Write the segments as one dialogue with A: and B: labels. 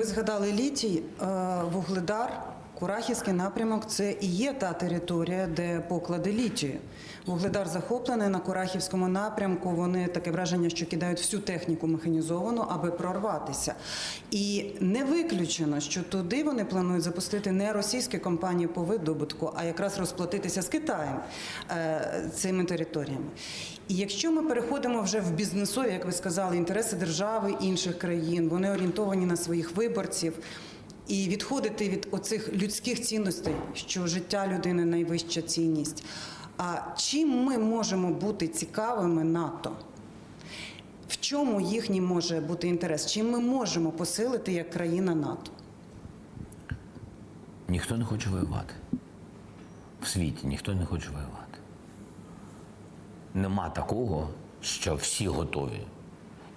A: Ви згадали літій, е, вугледар, Курахівський напрямок це і є та територія, де поклади літію. Вугледар захоплений на Курахівському напрямку. Вони таке враження, що кидають всю техніку механізовану, аби прорватися. І не виключено, що туди вони планують запустити не російські компанії по видобутку, а якраз розплатитися з Китаєм е, цими територіями. І якщо ми переходимо вже в бізнесові, як ви сказали, інтереси держави інших країн, вони орієнтовані на своїх виборців. І відходити від оцих людських цінностей, що життя людини найвища цінність. А чим ми можемо бути цікавими НАТО? В чому їхній може бути інтерес? Чим ми можемо посилити як країна НАТО?
B: Ніхто не хоче воювати. В світі ніхто не хоче воювати. Нема такого, що всі готові.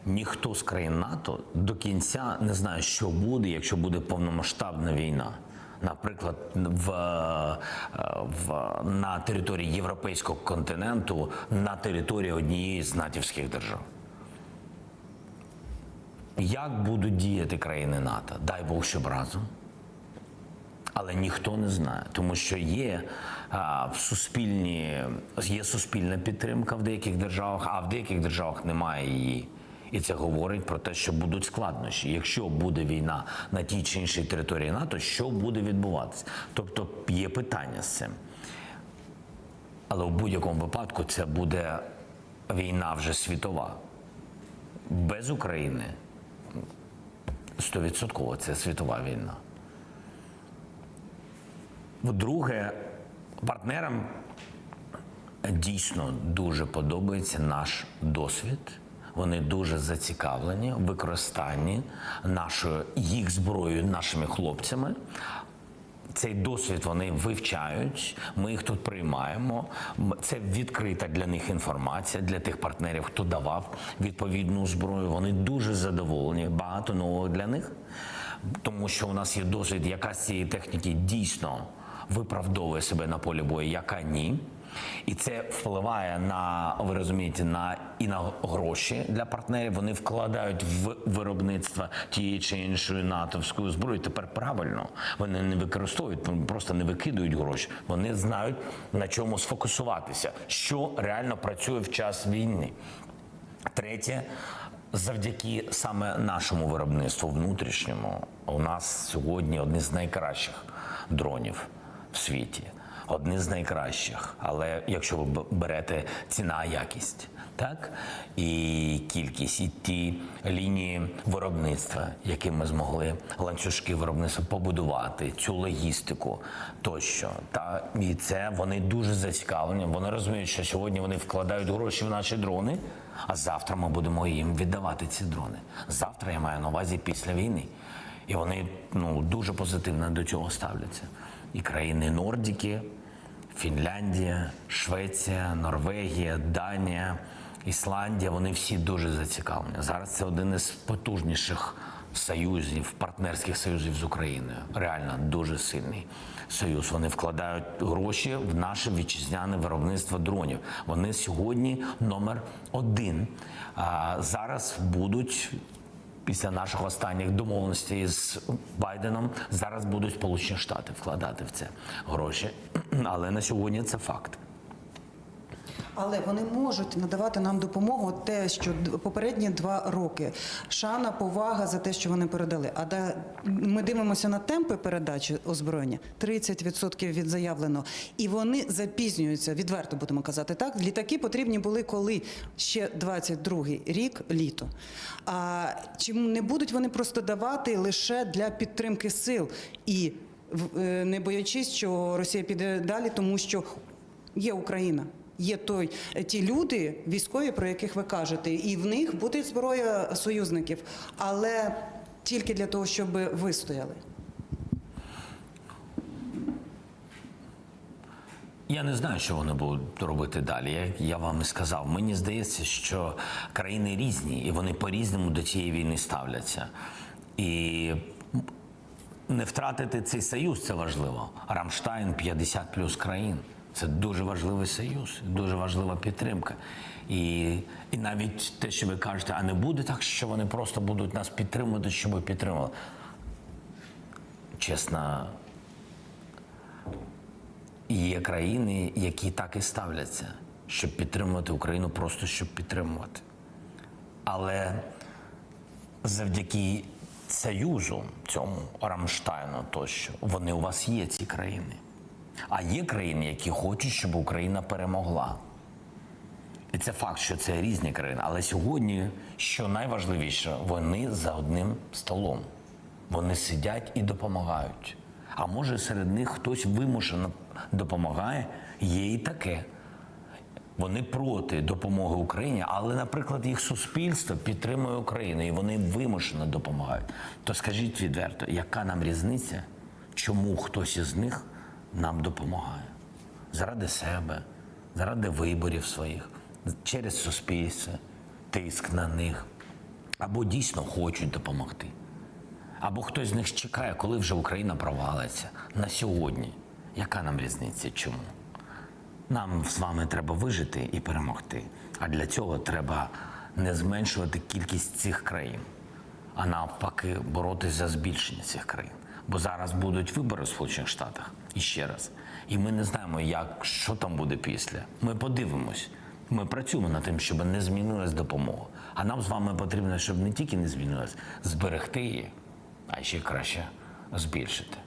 B: Ніхто з країн НАТО до кінця не знає, що буде, якщо буде повномасштабна війна. Наприклад, в, е, в, на території європейського континенту, на території однієї з натівських держав. Як будуть діяти країни НАТО? Дай Бог, щоб разом. Але ніхто не знає, тому що є а, в суспільні є суспільна підтримка в деяких державах, а в деяких державах немає її. І це говорить про те, що будуть складнощі. Якщо буде війна на тій чи іншій території НАТО, що буде відбуватися? Тобто є питання з цим. Але в будь-якому випадку це буде війна вже світова. Без України 100% це світова війна. По-друге, партнерам дійсно дуже подобається наш досвід. Вони дуже зацікавлені в використанні нашої їх зброєю, нашими хлопцями. Цей досвід вони вивчають. Ми їх тут приймаємо. Це відкрита для них інформація для тих партнерів, хто давав відповідну зброю. Вони дуже задоволені. Багато нового для них, тому що у нас є досвід, яка з цієї техніки дійсно виправдовує себе на полі бою, яка ні. І це впливає на ви розумієте, на і на гроші для партнерів. Вони вкладають в виробництво тієї чи іншої натовської зброї. Тепер правильно вони не використовують, просто не викидують гроші. Вони знають на чому сфокусуватися, що реально працює в час війни. Третє, завдяки саме нашому виробництву внутрішньому, у нас сьогодні одні з найкращих дронів в світі. Одні з найкращих, але якщо ви берете ціна якість, так і кількість, і ті лінії виробництва, які ми змогли ланцюжки виробництва побудувати, цю логістику тощо. Та і це вони дуже зацікавлені. Вони розуміють, що сьогодні вони вкладають гроші в наші дрони, а завтра ми будемо їм віддавати ці дрони. Завтра я маю на увазі після війни. І вони ну дуже позитивно до цього ставляться. І країни Нордіки, Фінляндія, Швеція, Норвегія, Данія, Ісландія вони всі дуже зацікавлені. Зараз це один із потужніших союзів, партнерських союзів з Україною. Реально дуже сильний союз. Вони вкладають гроші в наше вітчизняне виробництво дронів. Вони сьогодні номер один. А зараз будуть після наших останніх домовленостей з Байденом зараз будуть Сполучені Штати вкладати в це гроші. Але на сьогодні це факт.
A: Але вони можуть надавати нам допомогу те, що попередні два роки. Шана, повага за те, що вони передали. А да, ми дивимося на темпи передачі озброєння 30% від заявленого. І вони запізнюються, відверто будемо казати так. Літаки потрібні були коли ще 22-й рік літо. А чи не будуть вони просто давати лише для підтримки сил і е, не боячись, що Росія піде далі, тому що є Україна. Є той ті люди, військові, про яких ви кажете, і в них буде зброя союзників, але тільки для того, щоб вистояли.
B: Я не знаю, що вони будуть робити далі. Я, я вам і сказав. Мені здається, що країни різні, і вони по-різному до цієї війни ставляться. І не втратити цей союз це важливо. Рамштайн 50 плюс країн. Це дуже важливий союз, дуже важлива підтримка. І, і навіть те, що ви кажете, а не буде так, що вони просто будуть нас підтримувати, щоб підтримали. чесно, є країни, які так і ставляться, щоб підтримувати Україну, просто щоб підтримувати. Але завдяки Союзу, цьому Рамштайну тощо, вони у вас є, ці країни. А є країни, які хочуть, щоб Україна перемогла. І це факт, що це різні країни. Але сьогодні, що найважливіше, вони за одним столом. Вони сидять і допомагають. А може серед них хтось вимушено допомагає, є і таке. Вони проти допомоги Україні, але, наприклад, їх суспільство підтримує Україну і вони вимушено допомагають. То скажіть відверто, яка нам різниця, чому хтось із них нам допомагає? Заради себе, заради виборів своїх, через суспільство, тиск на них, або дійсно хочуть допомогти. Або хтось з них чекає, коли вже Україна провалиться на сьогодні. Яка нам різниця? Чому? Нам з вами треба вижити і перемогти. А для цього треба не зменшувати кількість цих країн, а навпаки, боротися за збільшення цих країн. Бо зараз будуть вибори в Сполучених Штатах і ще раз. І ми не знаємо, як що там буде після. Ми подивимось. Ми працюємо над тим, щоб не змінилась допомога. А нам з вами потрібно, щоб не тільки не змінилась, зберегти її, а ще краще збільшити.